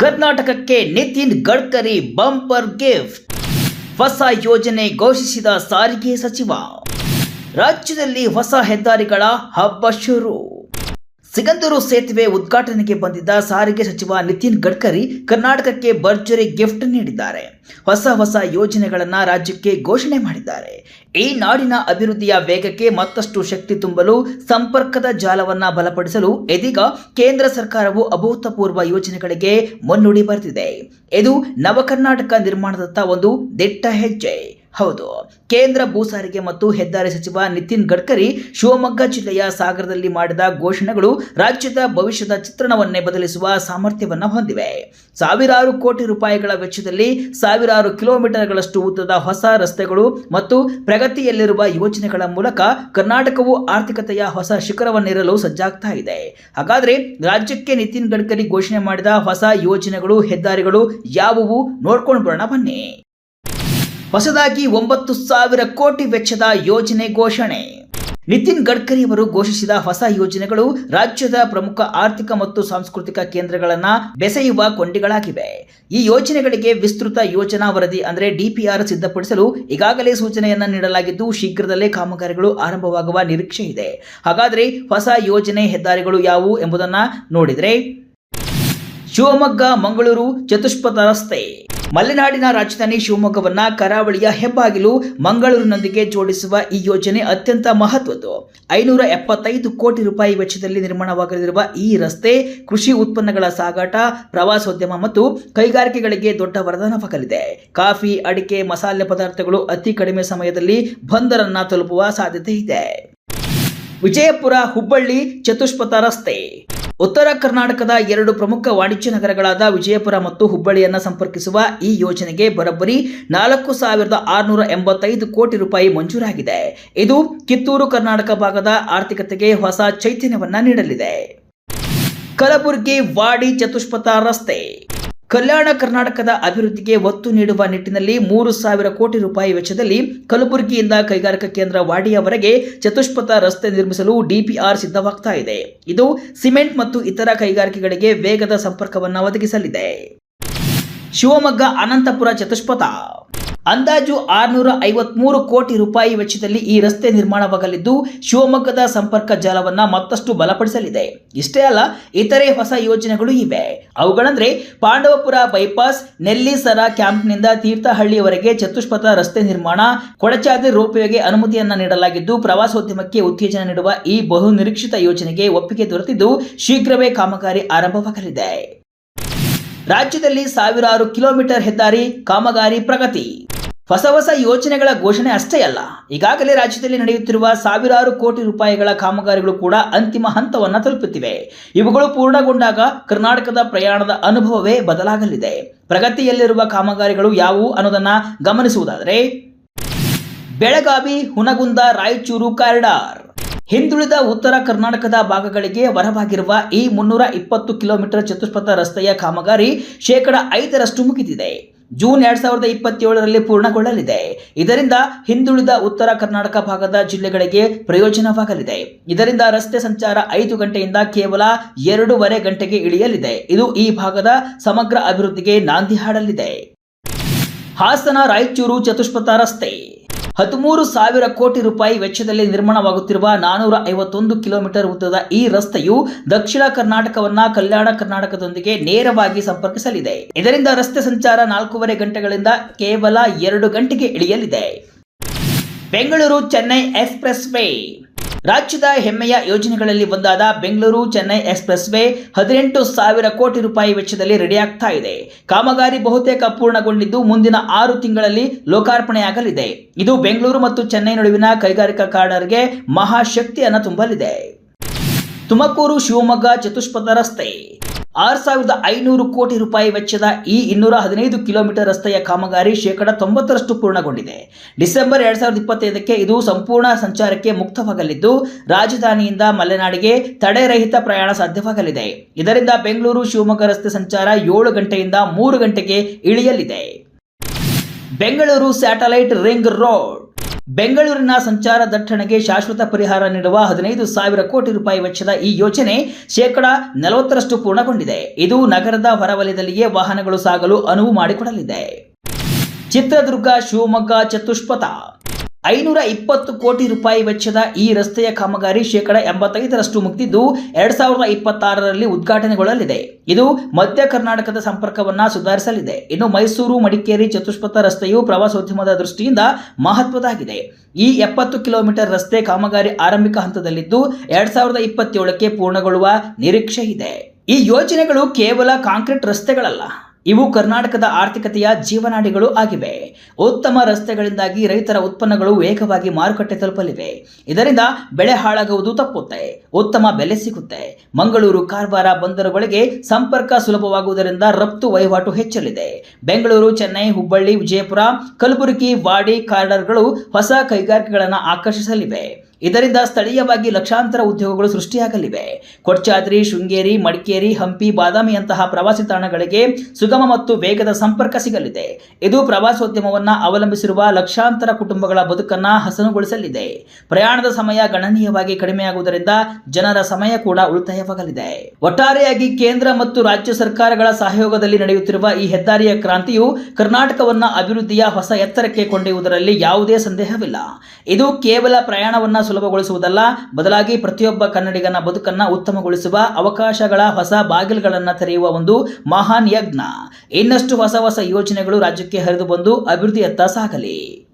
ಕರ್ನಾಟಕಕ್ಕೆ Nitin Gadkari bumper gift. ಹೊಸ ಯೋಜನೆ ಘೋಷಿಸಿದ ಸಾರಿಗೆ ಸಚಿವ. ರಾಜ್ಯದಲ್ಲಿ ಹೊಸ ಹೆದ್ದಾರಿಗಳ ಹಬ್ಬ ಶುರು. ಸಿಗಂದೂರು ಸೇತುವೆ ಉದ್ಘಾಟನೆಗೆ ಬಂದಿದ್ದ ಸಾರಿಗೆ ಸಚಿವ ನಿತಿನ್ ಗಡ್ಕರಿ ಕರ್ನಾಟಕಕ್ಕೆ ಭರ್ಜರಿ ಗಿಫ್ಟ್ ನೀಡಿದ್ದಾರೆ. ಹೊಸ ಹೊಸ ಯೋಜನೆಗಳನ್ನು ರಾಜ್ಯಕ್ಕೆ ಘೋಷಣೆ ಮಾಡಿದ್ದಾರೆ. ಈ ನಾಡಿನ ಅಭಿವೃದ್ಧಿಯ ವೇಗಕ್ಕೆ ಮತ್ತಷ್ಟು ಶಕ್ತಿ ತುಂಬಲು ಸಂಪರ್ಕದ ಜಾಲವನ್ನು ಬಲಪಡಿಸಲು ಇದೀಗ ಕೇಂದ್ರ ಸರ್ಕಾರವು ಅಭೂತಪೂರ್ವ ಯೋಜನೆಗಳಿಗೆ ಮುನ್ನುಡಿ ಬರೆದಿದೆ. ಇದು ನವಕರ್ನಾಟಕ ನಿರ್ಮಾಣದತ್ತ ಒಂದು ದಿಟ್ಟ ಹೆಜ್ಜೆ. ಹೌದು. ಕೇಂದ್ರ ಭೂ ಸಾರಿಗೆ ಮತ್ತು ಹೆದ್ದಾರಿ ಸಚಿವ ನಿತಿನ್ ಗಡ್ಕರಿ ಶಿವಮೊಗ್ಗ ಜಿಲ್ಲೆಯ ಸಾಗರದಲ್ಲಿ ಮಾಡಿದ ಘೋಷಣೆಗಳು ರಾಜ್ಯದ ಭವಿಷ್ಯದ ಚಿತ್ರಣವನ್ನೇ ಬದಲಿಸುವ ಸಾಮರ್ಥ್ಯವನ್ನು ಹೊಂದಿವೆ. ಸಾವಿರಾರು ಕೋಟಿ ರೂಪಾಯಿಗಳ ವೆಚ್ಚದಲ್ಲಿ ಸಾವಿರಾರು ಕಿಲೋಮೀಟರ್ಗಳಷ್ಟು ಉದ್ದದ ಹೊಸ ರಸ್ತೆಗಳು ಮತ್ತು ಪ್ರಗತಿಯಲ್ಲಿರುವ ಯೋಜನೆಗಳ ಮೂಲಕ ಕರ್ನಾಟಕವು ಆರ್ಥಿಕತೆಯ ಹೊಸ ಶಿಖರವನ್ನಿರಲು ಸಜ್ಜಾಗ್ತಾ ಇದೆ. ಹಾಗಾದ್ರೆ ರಾಜ್ಯಕ್ಕೆ ನಿತಿನ್ ಗಡ್ಕರಿ ಘೋಷಣೆ ಮಾಡಿದ ಹೊಸ ಯೋಜನೆಗಳು, ಹೆದ್ದಾರಿಗಳು ಯಾವುವು ನೋಡ್ಕೊಂಡು ಬರೋಣ ಬನ್ನಿ. ಹೊಸದಾಗಿ ಒಂಬತ್ತು ಸಾವಿರ ಕೋಟಿ ವೆಚ್ಚದ ಯೋಜನೆ ಘೋಷಣೆ. ನಿತಿನ್ ಗಡ್ಕರಿ ಅವರು ಘೋಷಿಸಿದ ಹೊಸ ಯೋಜನೆಗಳು ರಾಜ್ಯದ ಪ್ರಮುಖ ಆರ್ಥಿಕ ಮತ್ತು ಸಾಂಸ್ಕೃತಿಕ ಕೇಂದ್ರಗಳನ್ನ ಬೆಸೆಯುವ ಕೊಂಡಿಗಳಾಗಿವೆ. ಈ ಯೋಜನೆಗಳಿಗೆ ವಿಸ್ತೃತ ಯೋಜನಾ ವರದಿ ಅಂದರೆ ಡಿಪಿಆರ್ ಸಿದ್ಧಪಡಿಸಲು ಈಗಾಗಲೇ ಸೂಚನೆಯನ್ನ ನೀಡಲಾಗಿದ್ದು, ಶೀಘ್ರದಲ್ಲೇ ಕಾಮಗಾರಿಗಳು ಆರಂಭವಾಗುವ ನಿರೀಕ್ಷೆ ಇದೆ. ಹಾಗಾದರೆ ಹೊಸ ಯೋಜನೆ ಹೆದ್ದಾರಿಗಳು ಯಾವುವು ಎಂಬುದನ್ನ ನೋಡಿದರೆ ಶಿವಮೊಗ್ಗ, ಮಂಗಳೂರು ಚತುಷ್ಪಥ ರಸ್ತೆ. ಮಲೆನಾಡಿನ ರಾಜಧಾನಿ ಶಿವಮೊಗ್ಗವನ್ನ ಕರಾವಳಿಯ ಹೆಬ್ಬಾಗಿಲು ಮಂಗಳೂರಿನೊಂದಿಗೆ ಜೋಡಿಸುವ ಈ ಯೋಜನೆ ಅತ್ಯಂತ ಮಹತ್ವದ್ದು. ಐನೂರ ಎಪ್ಪತ್ತೈದು ಕೋಟಿ ರೂಪಾಯಿ ವೆಚ್ಚದಲ್ಲಿ ನಿರ್ಮಾಣವಾಗಲಿರುವ ಈ ರಸ್ತೆ ಕೃಷಿ ಉತ್ಪನ್ನಗಳ ಸಾಗಾಟ, ಪ್ರವಾಸೋದ್ಯಮ ಮತ್ತು ಕೈಗಾರಿಕೆಗಳಿಗೆ ದೊಡ್ಡ ವರದಾನವಾಗಲಿದೆ. ಕಾಫಿ, ಅಡಿಕೆ, ಮಸಾಲೆ ಪದಾರ್ಥಗಳು ಅತಿ ಕಡಿಮೆ ಸಮಯದಲ್ಲಿ ಬಂದರನ್ನ ತಲುಪುವ ಸಾಧ್ಯತೆ ಇದೆ. ವಿಜಯಪುರ, ಹುಬ್ಬಳ್ಳಿ ಚತುಷ್ಪಥ ರಸ್ತೆ. ಉತ್ತರ ಕರ್ನಾಟಕದ ಎರಡು ಪ್ರಮುಖ ವಾಣಿಜ್ಯ ನಗರಗಳಾದ ವಿಜಯಪುರ ಮತ್ತು ಹುಬ್ಬಳ್ಳಿಯನ್ನು ಸಂಪರ್ಕಿಸುವ ಈ ಯೋಜನೆಗೆ ಬರೋಬ್ಬರಿ ನಾಲ್ಕು ಸಾವಿರದ ಆರುನೂರ ಎಂಬತ್ತೈದು ಕೋಟಿ ರೂಪಾಯಿ ಮಂಜೂರಾಗಿದೆ. ಇದು ಕಿತ್ತೂರು ಕರ್ನಾಟಕ ಭಾಗದ ಆರ್ಥಿಕತೆಗೆ ಹೊಸ ಚೈತನ್ಯವನ್ನು ನೀಡಲಿದೆ. ಕಲಬುರಗಿ ವಾಡಿ ಚತುಷ್ಪಥ ರಸ್ತೆ. ಕಲ್ಯಾಣ ಕರ್ನಾಟಕದ ಅಭಿವೃದ್ಧಿಗೆ ಒತ್ತು ನೀಡುವ ನಿಟ್ಟಿನಲ್ಲಿ ಮೂರು ಸಾವಿರ ಕೋಟಿ ರೂಪಾಯಿ ವೆಚ್ಚದಲ್ಲಿ ಕಲಬುರಗಿಯಿಂದ ಕೈಗಾರಿಕಾ ಕೇಂದ್ರ ವಾಡಿಯವರೆಗೆ ಚತುಷ್ಪಥ ರಸ್ತೆ ನಿರ್ಮಿಸಲು ಡಿಪಿಆರ್ ಸಿದ್ಧವಾಗ್ತಾ ಇದೆ. ಇದು ಸಿಮೆಂಟ್ ಮತ್ತು ಇತರ ಕೈಗಾರಿಕೆಗಳಿಗೆ ವೇಗದ ಸಂಪರ್ಕವನ್ನು ಒದಗಿಸಲಿದೆ. ಶಿವಮೊಗ್ಗ ಅನಂತಪುರ ಚತುಷ್ಪಥ ಅಂದಾಜು ಆರುನೂರ ಐವತ್ಮೂರು ಕೋಟಿ ರೂಪಾಯಿ ವೆಚ್ಚದಲ್ಲಿ ಈ ರಸ್ತೆ ನಿರ್ಮಾಣವಾಗಲಿದ್ದು, ಶಿವಮೊಗ್ಗದ ಸಂಪರ್ಕ ಜಾಲವನ್ನ ಮತ್ತಷ್ಟು ಬಲಪಡಿಸಲಿದೆ. ಇಷ್ಟೇ ಅಲ್ಲ, ಇತರೆ ಹೊಸ ಯೋಜನೆಗಳು ಇವೆ. ಅವುಗಳಂದ್ರೆ ಪಾಂಡವಪುರ ಬೈಪಾಸ್, ನೆಲ್ಲಿಸರ ಕ್ಯಾಂಪ್ನಿಂದ ತೀರ್ಥಹಳ್ಳಿಯವರೆಗೆ ಚತುಷ್ಪಥ ರಸ್ತೆ ನಿರ್ಮಾಣ, ಕೊಡಚಾದ್ರಿ ರೋಪ್ವೇಗೆ ಅನುಮತಿಯನ್ನ ನೀಡಲಾಗಿದ್ದು, ಪ್ರವಾಸೋದ್ಯಮಕ್ಕೆ ಉತ್ತೇಜನ ನೀಡುವ ಈ ಬಹು ನಿರೀಕ್ಷಿತ ಯೋಜನೆಗೆ ಒಪ್ಪಿಗೆ ದೊರೆತಿದ್ದು, ಶೀಘ್ರವೇ ಕಾಮಗಾರಿ ಆರಂಭವಾಗಲಿದೆ. ರಾಜ್ಯದಲ್ಲಿ ಸಾವಿರಾರು ಕಿಲೋಮೀಟರ್ ಹೆದ್ದಾರಿ, ಕಾಮಗಾರಿ, ಪ್ರಗತಿ. ಹೊಸ ಹೊಸ ಯೋಜನೆಗಳ ಘೋಷಣೆ ಅಷ್ಟೇ ಅಲ್ಲ. ಈಗಾಗಲೇ ರಾಜ್ಯದಲ್ಲಿ ನಡೆಯುತ್ತಿರುವ ಸಾವಿರಾರು ಕೋಟಿ ರೂಪಾಯಿಗಳ ಕಾಮಗಾರಿಗಳು ಕೂಡ ಅಂತಿಮ ಹಂತವನ್ನು ತಲುಪುತ್ತಿವೆ. ಇವುಗಳು ಪೂರ್ಣಗೊಂಡಾಗ ಕರ್ನಾಟಕದ ಪ್ರಯಾಣದ ಅನುಭವವೇ ಬದಲಾಗಲಿದೆ. ಪ್ರಗತಿಯಲ್ಲಿರುವ ಕಾಮಗಾರಿಗಳು ಯಾವುವು ಅನ್ನೋದನ್ನ ಗಮನಿಸುವುದಾದರೆ, ಬೆಳಗಾವಿ ಹುನಗುಂದ ರಾಯಚೂರು ಕಾರಿಡಾರ್. ಹಿಂದುಳಿದ ಉತ್ತರ ಕರ್ನಾಟಕದ ಭಾಗಗಳಿಗೆ ವರವಾಗಿರುವ ಈ ಮುನ್ನೂರ ಇಪ್ಪತ್ತು ಕಿಲೋಮೀಟರ್ ಚತುಷ್ಪಥ ರಸ್ತೆಯ ಕಾಮಗಾರಿ ಶೇಕಡ ಐದರಷ್ಟು ಮುಗಿದಿದೆ. ಜೂನ್ ಎರಡ್ ಸಾವಿರದ ಇಪ್ಪತ್ತೇಳರಲ್ಲಿ ಪೂರ್ಣಗೊಳ್ಳಲಿದೆ. ಇದರಿಂದ ಹಿಂದುಳಿದ ಉತ್ತರ ಕರ್ನಾಟಕ ಭಾಗದ ಜಿಲ್ಲೆಗಳಿಗೆ ಪ್ರಯೋಜನವಾಗಲಿದೆ. ಇದರಿಂದ ರಸ್ತೆ ಸಂಚಾರ ಐದು ಗಂಟೆಯಿಂದ ಕೇವಲ ಎರಡೂವರೆ ಗಂಟೆಗೆ ಇಳಿಯಲಿದೆ. ಇದು ಈ ಭಾಗದ ಸಮಗ್ರ ಅಭಿವೃದ್ಧಿಗೆ ನಾಂದಿ ಹಾಡಲಿದೆ. ಹಾಸನ ರಾಯಚೂರು ಚತುಷ್ಪಥ ರಸ್ತೆ. ಹದಿಮೂರು ಸಾವಿರ ಕೋಟಿ ರೂಪಾಯಿ ವೆಚ್ಚದಲ್ಲಿ ನಿರ್ಮಾಣವಾಗುತ್ತಿರುವ ನಾನೂರ ಐವತ್ತೊಂದು ಕಿಲೋಮೀಟರ್ ಉದ್ದದ ಈ ರಸ್ತೆಯು ದಕ್ಷಿಣ ಕರ್ನಾಟಕವನ್ನ ಕಲ್ಯಾಣ ಕರ್ನಾಟಕದೊಂದಿಗೆ ನೇರವಾಗಿ ಸಂಪರ್ಕಿಸಲಿದೆ. ಇದರಿಂದ ರಸ್ತೆ ಸಂಚಾರ ನಾಲ್ಕೂವರೆ ಗಂಟೆಗಳಿಂದ ಕೇವಲ ಎರಡು ಗಂಟೆಗೆ ಇಳಿಯಲಿದೆ. ಬೆಂಗಳೂರು ಚೆನ್ನೈ ಎಕ್ಸ್ಪ್ರೆಸ್ ವೇ ರಾಜ್ಯದ ಹೆಮ್ಮೆಯ ಯೋಜನೆಗಳಲ್ಲಿ ಒಂದಾದ ಬೆಂಗಳೂರು ಚೆನ್ನೈ ಎಕ್ಸ್ಪ್ರೆಸ್ ವೇ ಹದಿನೆಂಟು ಸಾವಿರ ಕೋಟಿ ರೂಪಾಯಿ ವೆಚ್ಚದಲ್ಲಿ ರೆಡಿಯಾಗ್ತಾ ಇದೆ. ಕಾಮಗಾರಿ ಬಹುತೇಕ ಪೂರ್ಣಗೊಂಡಿದ್ದು ಮುಂದಿನ ಆರು ತಿಂಗಳಲ್ಲಿ ಲೋಕಾರ್ಪಣೆಯಾಗಲಿದೆ. ಇದು ಬೆಂಗಳೂರು ಮತ್ತು ಚೆನ್ನೈ ನಡುವಿನ ಕೈಗಾರಿಕಾ ಕಾಡರ್ಗೆ ಮಹಾಶಕ್ತಿಯನ್ನು ತುಂಬಲಿದೆ. ತುಮಕೂರು ಶಿವಮೊಗ್ಗ ಚತುಷ್ಪಥ ರಸ್ತೆ. ಆರು ಸಾವಿರದ ಐನೂರು ಕೋಟಿ ರೂಪಾಯಿ ವೆಚ್ಚದ ಈ ಇನ್ನೂರ ಹದಿನೈದು ಕಿಲೋಮೀಟರ್ ರಸ್ತೆಯ ಕಾಮಗಾರಿ ಶೇಕಡ ತೊಂಬತ್ತರಷ್ಟು ಪೂರ್ಣಗೊಂಡಿದೆ. ಡಿಸೆಂಬರ್ ಎರಡ್ ಸಾವಿರದ ಇಪ್ಪತ್ತೈದಕ್ಕೆ ಇದು ಸಂಪೂರ್ಣ ಸಂಚಾರಕ್ಕೆ ಮುಕ್ತವಾಗಲಿದ್ದು, ರಾಜಧಾನಿಯಿಂದ ಮಲೆನಾಡಿಗೆ ತಡೆರಹಿತ ಪ್ರಯಾಣ ಸಾಧ್ಯವಾಗಲಿದೆ. ಇದರಿಂದ ಬೆಂಗಳೂರು ಶಿವಮೊಗ್ಗ ರಸ್ತೆ ಸಂಚಾರ ಏಳು ಗಂಟೆಯಿಂದ ಮೂರು ಗಂಟೆಗೆ ಇಳಿಯಲಿದೆ. Bengaluru satellite ring road. ಬೆಂಗಳೂರಿನ ಸಂಚಾರ ದಟ್ಟಣೆಗೆ ಶಾಶ್ವತ ಪರಿಹಾರ ನೀಡುವ ಹದಿನೈದು ಸಾವಿರ ಕೋಟಿ ರೂಪಾಯಿ ವೆಚ್ಚದ ಈ ಯೋಜನೆ ಶೇಕಡ ನಲವತ್ತರಷ್ಟು ಪೂರ್ಣಗೊಂಡಿದೆ. ಇದು ನಗರದ ಹೊರವಲಯದಲ್ಲಿಯೇ ವಾಹನಗಳು ಸಾಗಲು ಅನುವು ಮಾಡಿಕೊಡಲಿದೆ. ಚಿತ್ರದುರ್ಗ, ಶಿವಮೊಗ್ಗ, ಚತುಷ್ಪಥ. ಐನೂರ ಇಪ್ಪತ್ತು ಕೋಟಿ ರೂಪಾಯಿ ವೆಚ್ಚದ ಈ ರಸ್ತೆಯ ಕಾಮಗಾರಿ ಶೇಕಡ ಎಂಬತ್ತೈದರಷ್ಟು ಮುಗಿದಿದ್ದು, ಎರಡ್ ಸಾವಿರದ ಇಪ್ಪತ್ತಾರರಲ್ಲಿ ಉದ್ಘಾಟನೆಗೊಳ್ಳಲಿದೆ. ಇದು ಮಧ್ಯ ಕರ್ನಾಟಕದ ಸಂಪರ್ಕವನ್ನ ಸುಧಾರಿಸಲಿದೆ. ಇನ್ನು ಮೈಸೂರು, ಮಡಿಕೇರಿ ಚತುಷ್ಪಥ ರಸ್ತೆಯು ಪ್ರವಾಸೋದ್ಯಮದ ದೃಷ್ಟಿಯಿಂದ ಮಹತ್ವದಾಗಿದೆ ಈ ಎಪ್ಪತ್ತು ಕಿಲೋಮೀಟರ್ ರಸ್ತೆ ಕಾಮಗಾರಿ ಆರಂಭಿಕ ಹಂತದಲ್ಲಿದ್ದು, ಎರಡ್ ಸಾವಿರದ ಇಪ್ಪತ್ತೇಳಕ್ಕೆ ಪೂರ್ಣಗೊಳ್ಳುವ ನಿರೀಕ್ಷೆ ಇದೆ. ಈ ಯೋಜನೆಗಳು ಕೇವಲ ಕಾಂಕ್ರೀಟ್ ರಸ್ತೆಗಳಲ್ಲ ಇವು ಕರ್ನಾಟಕದ ಆರ್ಥಿಕತೆಯ ಜೀವನಾಡಿಗಳು ಆಗಿವೆ. ಉತ್ತಮ ರಸ್ತೆಗಳಿಂದಾಗಿ ರೈತರ ಉತ್ಪನ್ನಗಳು ವೇಗವಾಗಿ ಮಾರುಕಟ್ಟೆ ತಲುಪಲಿವೆ. ಇದರಿಂದ ಬೆಳೆ ಹಾಳಾಗುವುದು ತಪ್ಪುತ್ತೆ. ಉತ್ತಮ ಬೆಲೆ ಸಿಗುತ್ತೆ. ಮಂಗಳೂರು ಕಾರವಾರ ಬಂದರುಗಳಿಗೆ ಸಂಪರ್ಕ ಸುಲಭವಾಗುವುದರಿಂದ ರಫ್ತು ವಹಿವಾಟು ಹೆಚ್ಚಲಿದೆ. ಬೆಂಗಳೂರು, ಚೆನ್ನೈ, ಹುಬ್ಬಳ್ಳಿ, ವಿಜಯಪುರ, ಕಲಬುರಗಿ, ವಾಡಿ, ಕಾರಿಡಾರ್ಗಳು ಹೊಸ ಕೈಗಾರಿಕೆಗಳನ್ನು ಆಕರ್ಷಿಸಲಿವೆ. ಇದರಿಂದ ಸ್ಥಳೀಯವಾಗಿ ಲಕ್ಷಾಂತರ ಉದ್ಯೋಗಗಳು ಸೃಷ್ಟಿಯಾಗಲಿವೆ. ಕೊಡ್ಚಾದ್ರಿ ಶೃಂಗೇರಿ, ಮಡಿಕೇರಿ, ಹಂಪಿ, ಬಾದಾಮಿಯಂತಹ ಪ್ರವಾಸಿ ತಾಣಗಳಿಗೆ ಸುಗಮ ಮತ್ತು ವೇಗದ ಸಂಪರ್ಕ ಸಿಗಲಿದೆ. ಇದು ಪ್ರವಾಸೋದ್ಯಮವನ್ನ ಅವಲಂಬಿಸಿರುವ ಲಕ್ಷಾಂತರ ಕುಟುಂಬಗಳ ಬದುಕನ್ನ ಹಸನುಗೊಳಿಸಲಿದೆ. ಪ್ರಯಾಣದ ಸಮಯ ಗಣನೀಯವಾಗಿ ಕಡಿಮೆಯಾಗುವುದರಿಂದ ಜನರ ಸಮಯ ಕೂಡ ಉಳಿತಾಯವಾಗಲಿದೆ. ಒಟ್ಟಾರೆಯಾಗಿ ಕೇಂದ್ರ ಮತ್ತು ರಾಜ್ಯ ಸರ್ಕಾರಗಳ ಸಹಯೋಗದಲ್ಲಿ ನಡೆಯುತ್ತಿರುವ ಈ ಹೆದ್ದಾರಿಯ ಕ್ರಾಂತಿಯು ಕರ್ನಾಟಕವನ್ನ ಅಭಿವೃದ್ಧಿಯ ಹೊಸ ಎತ್ತರಕ್ಕೆ ಕೊಂಡೊಯ್ಯುವುದರಲ್ಲಿ ಯಾವುದೇ ಸಂದೇಹವಿಲ್ಲ. ಇದು ಕೇವಲ ಪ್ರಯಾಣವನ್ನ ಸುಲಭಗೊಳಿಸುವುದಲ್ಲ. ಬದಲಾಗಿ ಪ್ರತಿಯೊಬ್ಬ ಕನ್ನಡಿಗನ ಬದುಕನ್ನ ಉತ್ತಮಗೊಳಿಸುವ ಅವಕಾಶಗಳ ಹೊಸ ಬಾಗಿಲುಗಳನ್ನು ತೆರೆಯುವ ಒಂದು ಮಹಾನ್ ಯಜ್ಞ. ಇನ್ನಷ್ಟು ಹೊಸ ಹೊಸ ಯೋಜನೆಗಳು ರಾಜ್ಯಕ್ಕೆ ಹರಿದು ಬಂದು ಅಭಿವೃದ್ಧಿಯತ್ತ ಸಾಗಲಿ.